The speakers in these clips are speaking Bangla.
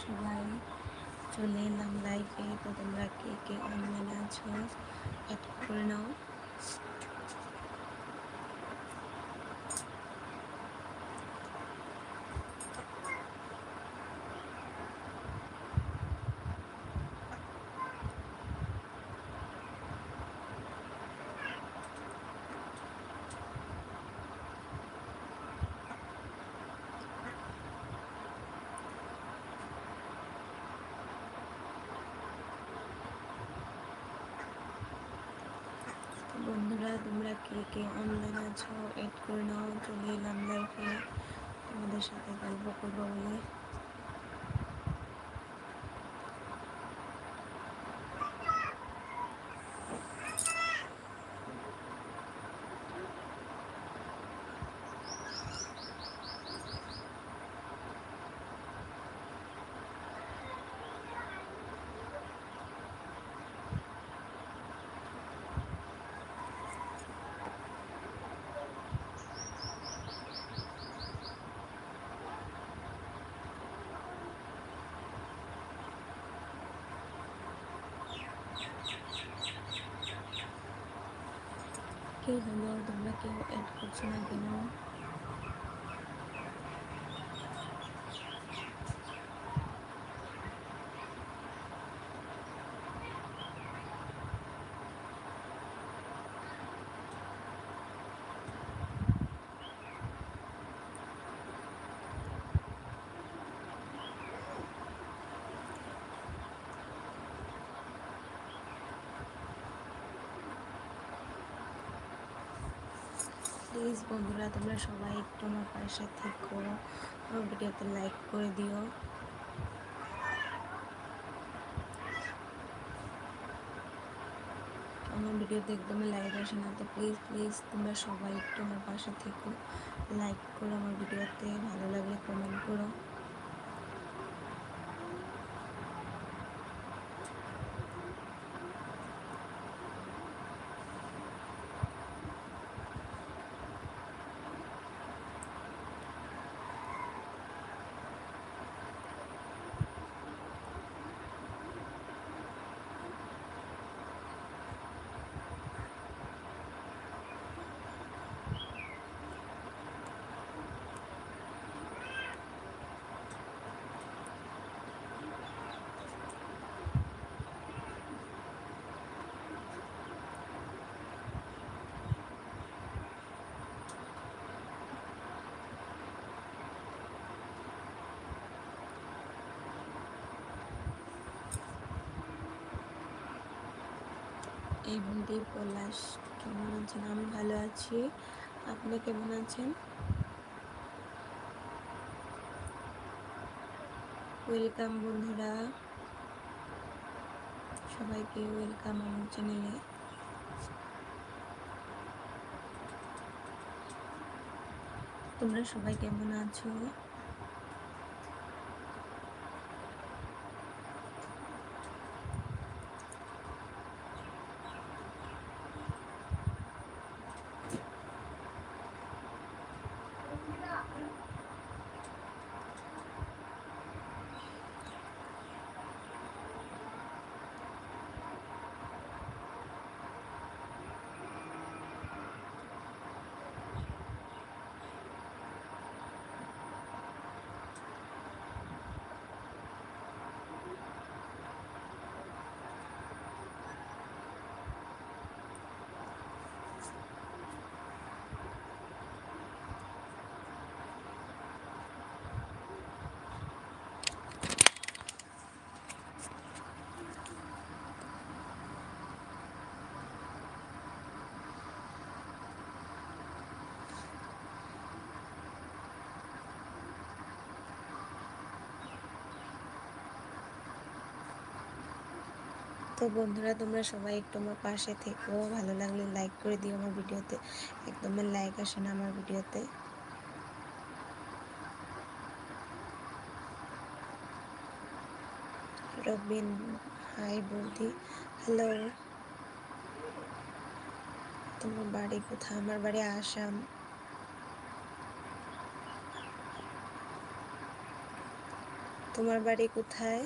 সবাই চলে এলাম লাইফে তো তোমরা কে কে অনলাইনে আছো অ্যাড করে নাও তো বন্ধুরা, তোমরা কে কে অনলাইন আছো? এড করে নাও, চলে এলাম লাইফে তোমাদের সাথে গল্প করব বলে। কে হলো তোমরা কেউ অ্যাড করছ না কেন প্লিজ বন্ধুরা, তোমরা সবাই একটু আমার পাশে থেকো আমার ভিডিওতে লাইক করে দিও। আমার ভিডিওতে একদমই লাইক আসে না, তো প্লিজ প্লিজ তোমরা সবাই একটু আমার পাশে থেকো লাইক করো আমার ভিডিওতে, ভালো লাগলে কমেন্ট করো। বন্দি পলাশ, কেমন আছেন? আমি ভালো আছি। আপনি কেমন আছেন? ওয়েলকাম বন্ধুরা। সবাইকে ওয়েলকাম আমার চ্যানেলে তোমরা সবাই কেমন আছো? তো বন্ধুরা, তোমরা সবাই একটু আমার পাশে থেকো। ভালো লাগলে লাইক করে দিও আমার ভিডিওতে। একদমই লাইক আসে না আমার ভিডিওতে। রবিন হাই বৌদি। হ্যালো তোমার বাড়ি কোথায়? আমার বাড়ি আসাম। তোমার বাড়ি কোথায়?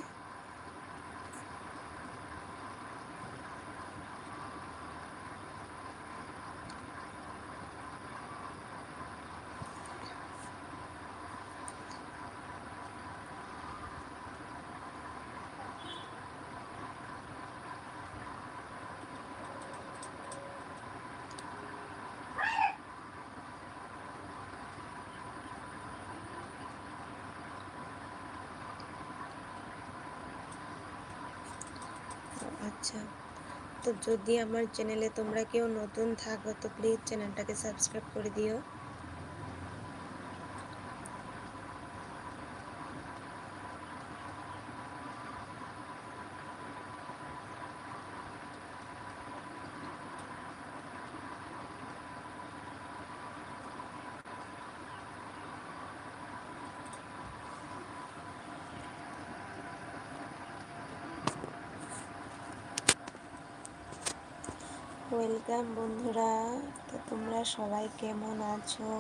আচ্ছা। তো যদি আমার চ্যানেলে তোমরা কেউ নতুন থাকো, তো প্লিজ চ্যানেলটাকে সাবস্ক্রাইব করে দিও। ওয়েলকাম বন্ধুরা। তো তোমরা সবাই কেমন আছো?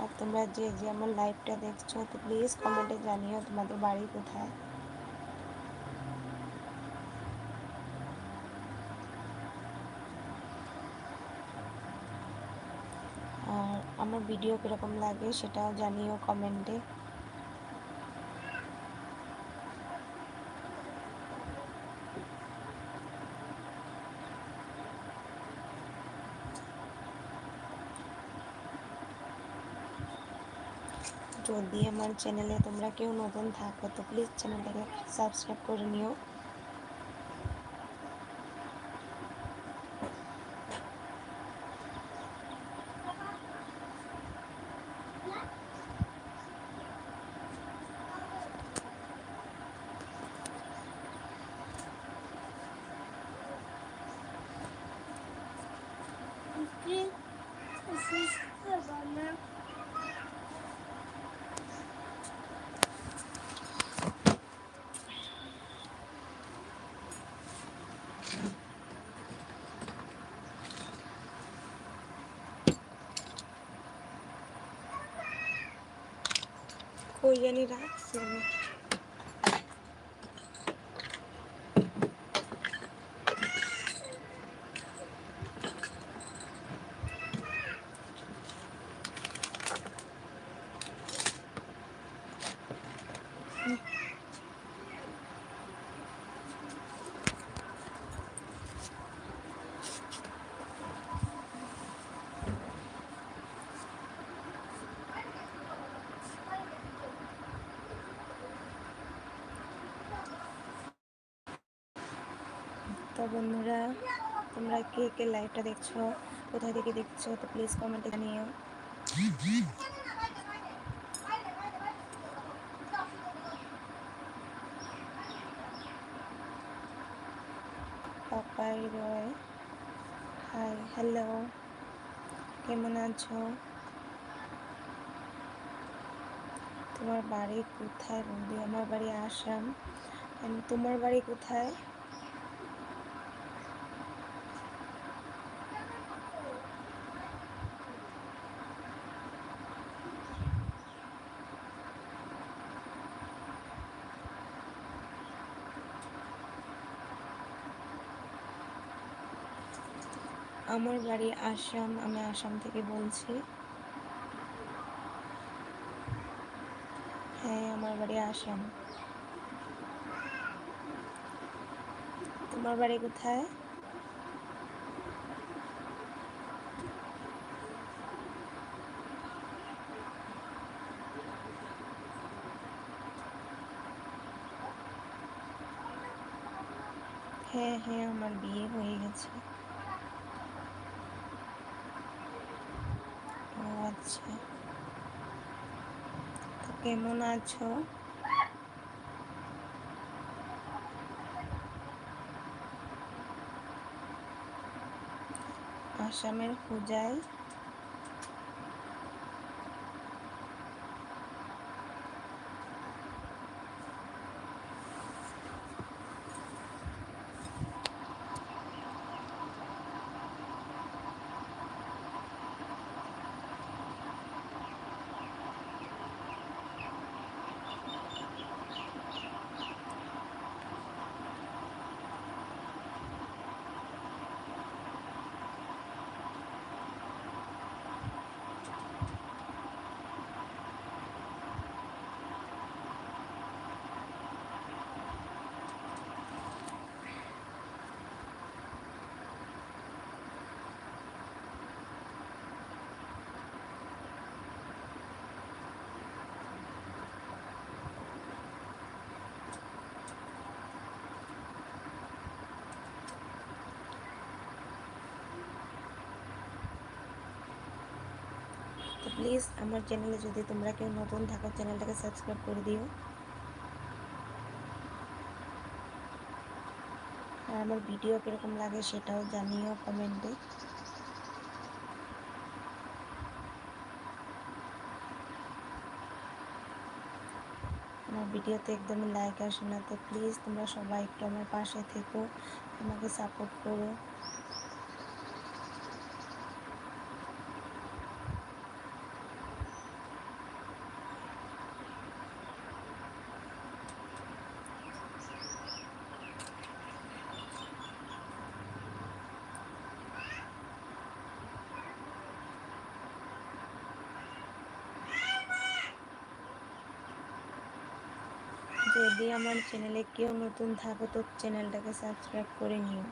আর তোমরা যে যে আমার লাইভটা দেখছ, তো প্লিজ কমেন্টে জানিও তোমাদের বাড়ি কোথায়। আর আমার ভিডিও কীরকম লাগে সেটাও জানিও কমেন্টে যদি আমার চ্যানেলে তোমরা কেউ নতুন থাকো তো প্লিজ চ্যানেলটাকে সাবস্ক্রাইব করে নিও কই জানি রাখছি আমি তো বন্ধুরা, তোমরা কে কে লাইভটা দেখছ, কোথায় থেকে দেখছ, তো প্লিজ কমেন্টে জানিও। পাপাই রয় হাই হ্যালো কেমন আছো? তোমার বাড়ি কোথায় বন্ধু? আমার বাড়ি আসাম। তোমার বাড়ি কোথায়? আমার বাড়ি আসাম, আমি আসাম থেকে বলছি। হ্যাঁ আমার বাড়ি আসাম। তোমার বাড়ি কোথায়? হ্যাঁ হ্যাঁ আমার বিয়ে হয়ে গেছে। কেমন আছো? আসামের পূজায় তো প্লিজ আমার চ্যানেলে যদি তোমরা কেউ নতুন থাকো চ্যানেলটাকে সাবস্ক্রাইব করে দিও। আর আমার ভিডিও কীরকম লাগে সেটাও জানিও কমেন্টে আমার ভিডিওতে একদমই লাইক আসে না, তো প্লিজ তোমরা সবাই একটু আমার পাশে থেকো, আমাকে সাপোর্ট করো। যদি আমার চ্যানেলে কেউ নতুন থাকো তো চ্যানেলটাকে সাবস্ক্রাইব করে নিও।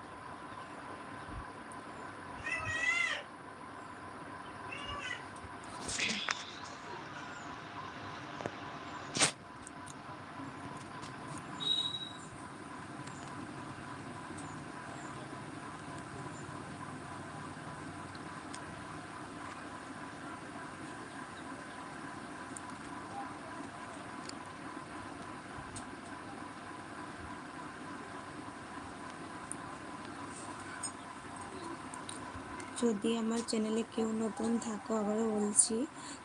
যদি আমার চ্যানেলে কেউ নতুন থাকো, আবারও বলছি,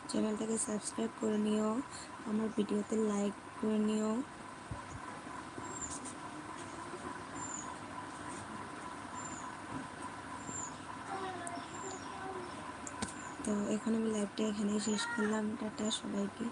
চ্যানেলটাকে সাবস্ক্রাইব করে নিও, আমার ভিডিওতে লাইক করে নিও। তো এখন আমি লাইভটা এখানেই শেষ করলাম। টাটা সবাইকে।